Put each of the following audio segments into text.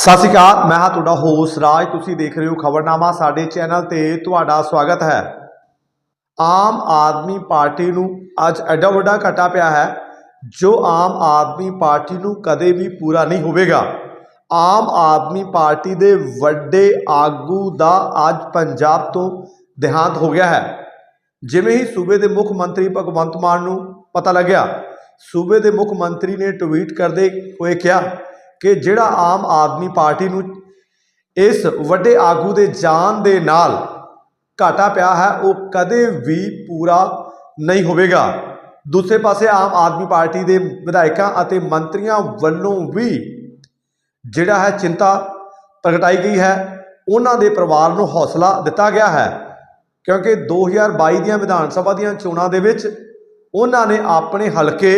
ਸਤਿ ਸ਼੍ਰੀ ਅਕਾਲ, ਮੈਂ ਹਾਂ ਤੁਹਾਡਾ ਹੋਸ ਰਾਜ। ਤੁਸੀਂ ਦੇਖ ਰਹੇ ਹੋ ਖਬਰਨਾਮਾ, ਸਾਡੇ ਚੈਨਲ ਤੇ ਤੁਹਾਡਾ ਸਵਾਗਤ ਹੈ। ਆਮ ਆਦਮੀ ਪਾਰਟੀ ਨੂੰ ਅੱਜ ਐਡਾ ਵੱਡਾ ਘਾਟਾ ਪਿਆ ਹੈ, ਜੋ ਆਮ ਆਦਮੀ ਪਾਰਟੀ ਨੂੰ ਕਦੇ ਵੀ ਪੂਰਾ ਨਹੀਂ ਹੋਵੇਗਾ। ਆਮ ਆਦਮੀ ਪਾਰਟੀ ਦੇ ਵੱਡੇ ਆਗੂ ਦਾ ਅੱਜ ਪੰਜਾਬ ਤੋਂ ਦੇਹਾਂਤ ਹੋ ਗਿਆ ਹੈ। ਜਿਵੇਂ ਹੀ ਸੂਬੇ ਦੇ ਮੁੱਖ ਮੰਤਰੀ ਭਗਵੰਤ ਮਾਨ ਨੂੰ ਪਤਾ ਲੱਗਿਆ, ਸੂਬੇ ਦੇ ਮੁੱਖ ਮੰਤਰੀ ਨੇ ਟਵੀਟ ਕਰਦੇ ਹੋਏ ਕਿਹਾ ਕਿ ਜਿਹੜਾ ਆਮ ਆਦਮੀ ਪਾਰਟੀ ਨੂੰ ਇਸ ਵੱਡੇ ਆਗੂ ਦੇ ਜਾਣ ਦੇ ਨਾਲ ਘਾਟਾ ਪਿਆ ਹੈ, ਉਹ ਕਦੇ ਵੀ ਪੂਰਾ ਨਹੀਂ ਹੋਵੇਗਾ। ਦੂਸਰੇ ਪਾਸੇ ਆਮ ਆਦਮੀ ਪਾਰਟੀ ਦੇ ਵਿਧਾਇਕਾਂ ਅਤੇ ਮੰਤਰੀਆਂ ਵੱਲੋਂ ਵੀ ਜਿਹੜਾ ਹੈ ਚਿੰਤਾ ਪ੍ਰਗਟਾਈ ਗਈ ਹੈ। ਉਹਨਾਂ ਦੇ ਪਰਿਵਾਰ ਨੂੰ ਹੌਸਲਾ ਦਿੱਤਾ ਗਿਆ ਹੈ, ਕਿਉਂਕਿ 2022 ਦੀਆਂ ਵਿਧਾਨ ਸਭਾ ਦੀਆਂ ਚੋਣਾਂ ਦੇ ਵਿੱਚ ਉਹਨਾਂ ਨੇ ਆਪਣੇ ਹਲਕੇ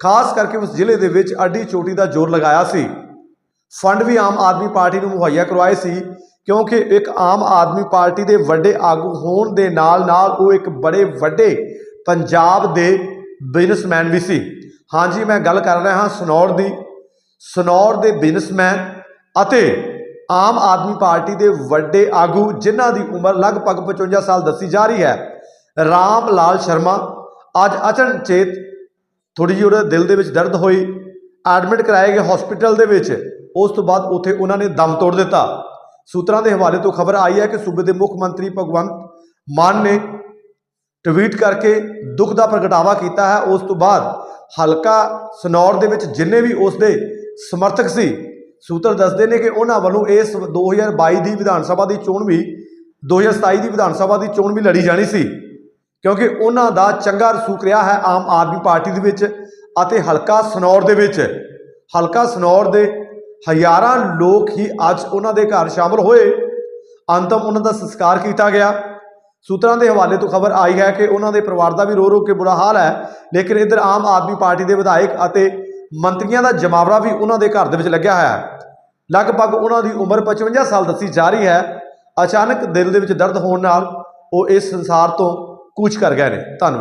ਖਾਸ ਕਰਕੇ ਉਸ ਜ਼ਿਲ੍ਹੇ ਦੇ ਵਿੱਚ ਅੱਡੀ ਚੋਟੀ ਦਾ ਜ਼ੋਰ ਲਗਾਇਆ ਸੀ। ਫੰਡ ਵੀ ਆਮ ਆਦਮੀ ਪਾਰਟੀ ਨੂੰ ਮੁਹੱਈਆ ਕਰਵਾਏ ਸੀ, ਕਿਉਂਕਿ ਇੱਕ ਆਮ ਆਦਮੀ ਪਾਰਟੀ ਦੇ ਵੱਡੇ ਆਗੂ ਹੋਣ ਦੇ ਨਾਲ ਨਾਲ ਉਹ ਇੱਕ ਬੜੇ ਵੱਡੇ ਪੰਜਾਬ ਦੇ ਬਿਜ਼ਨਸਮੈਨ ਵੀ ਸੀ। ਹਾਂਜੀ, ਮੈਂ ਗੱਲ ਕਰ ਰਿਹਾ ਹਾਂ ਸਨੌਰ ਦੀ। ਸਨੌਰ ਦੇ ਬਿਜ਼ਨਸਮੈਨ ਅਤੇ ਆਮ ਆਦਮੀ ਪਾਰਟੀ ਦੇ ਵੱਡੇ ਆਗੂ, ਜਿਨ੍ਹਾਂ ਦੀ ਉਮਰ ਲਗਭਗ 55 ਸਾਲ ਦੱਸੀ ਜਾ ਰਹੀ ਹੈ। ਰਾਮ ਲਾਲ ਸ਼ਰਮਾ, ਅੱਜ ਅਚਨਚੇਤ ਥੋੜੀ ਜਿਹੀ ਉਹਦੇ ਦਿਲ ਦੇ ਵਿੱਚ ਦਰਦ ਹੋਈ ਐਡਮਿਟ ਕਰਾਏ ਗਏ ਹਸਪੀਟਲ ਦੇ ਵਿੱਚ, ਉਸ ਤੋਂ ਬਾਅਦ ਉੱਥੇ ਉਹਨਾਂ ਨੇ ਦਮ ਤੋੜ ਦਿੱਤਾ। ਸੂਤਰਾਂ ਦੇ ਹਵਾਲੇ ਤੋਂ ਖਬਰ ਆਈ ਹੈ ਕਿ ਸੂਬੇ ਦੇ ਮੁੱਖ ਮੰਤਰੀ ਭਗਵੰਤ ਮਾਨ ਨੇ ਟਵੀਟ ਕਰਕੇ ਦੁੱਖ ਦਾ ਪ੍ਰਗਟਾਵਾ ਕੀਤਾ ਹੈ। ਉਸ ਤੋਂ ਬਾਅਦ ਹਲਕਾ ਸਨੌਰ ਦੇ ਵਿੱਚ ਜਿੰਨੇ ਵੀ ਉਸ ਦੇ ਸਮਰਥਕ ਸੀ, ਸੂਤਰ ਦੱਸਦੇ ਨੇ ਕਿ ਉਹਨਾਂ ਵੱਲੋਂ ਇਸ 2022 ਦੀ ਵਿਧਾਨ ਸਭਾ ਦੀ ਚੋਣ ਵੀ 2027 ਦੀ ਵਿਧਾਨ ਸਭਾ ਦੀ ਚੋਣ ਵੀ ਲੜੀ ਜਾਣੀ ਸੀ। ਕਿਉਂਕਿ ਉਹਨਾਂ ਦਾ ਚੰਗਾ ਰਸੂਖ ਰਿਹਾ ਹੈ ਆਮ ਆਦਮੀ ਪਾਰਟੀ ਦੇ ਵਿੱਚ ਅਤੇ ਹਲਕਾ ਸਨੌਰ ਦੇ ਵਿੱਚ। ਹਲਕਾ ਸਨੌਰ ਦੇ ਹਜ਼ਾਰਾਂ ਲੋਕ ਹੀ ਅੱਜ ਉਹਨਾਂ ਦੇ ਘਰ ਸ਼ਾਮਲ ਹੋਏ। ਅੰਤਮ ਉਹਨਾਂ ਦਾ ਸੰਸਕਾਰ ਕੀਤਾ ਗਿਆ। ਸੂਤਰਾਂ ਦੇ ਹਵਾਲੇ ਤੋਂ ਖਬਰ ਆਈ ਹੈ ਕਿ ਉਹਨਾਂ ਦੇ ਪਰਿਵਾਰ ਦਾ ਵੀ ਰੋ ਰੋ ਕੇ ਬੁਰਾ ਹਾਲ ਹੈ। ਲੇਕਿਨ ਇਧਰ ਆਮ ਆਦਮੀ ਪਾਰਟੀ ਦੇ ਵਿਧਾਇਕ ਅਤੇ ਮੰਤਰੀਆਂ ਦਾ ਜਮਾਵੜਾ ਵੀ ਉਹਨਾਂ ਦੇ ਘਰ ਦੇ ਵਿੱਚ ਲੱਗਿਆ ਹੋਇਆ ਹੈ। ਲਗਭਗ ਉਹਨਾਂ ਦੀ ਉਮਰ 55 ਸਾਲ ਦੱਸੀ ਜਾ ਰਹੀ ਹੈ। ਅਚਾਨਕ ਦਿਲ ਦੇ ਵਿੱਚ ਦਰਦ ਹੋਣ ਨਾਲ ਉਹ ਇਸ ਸੰਸਾਰ ਤੋਂ ਕੂਚ ਕਰ ਗਏ ਨੇ ਧੰਨਵਾਦ।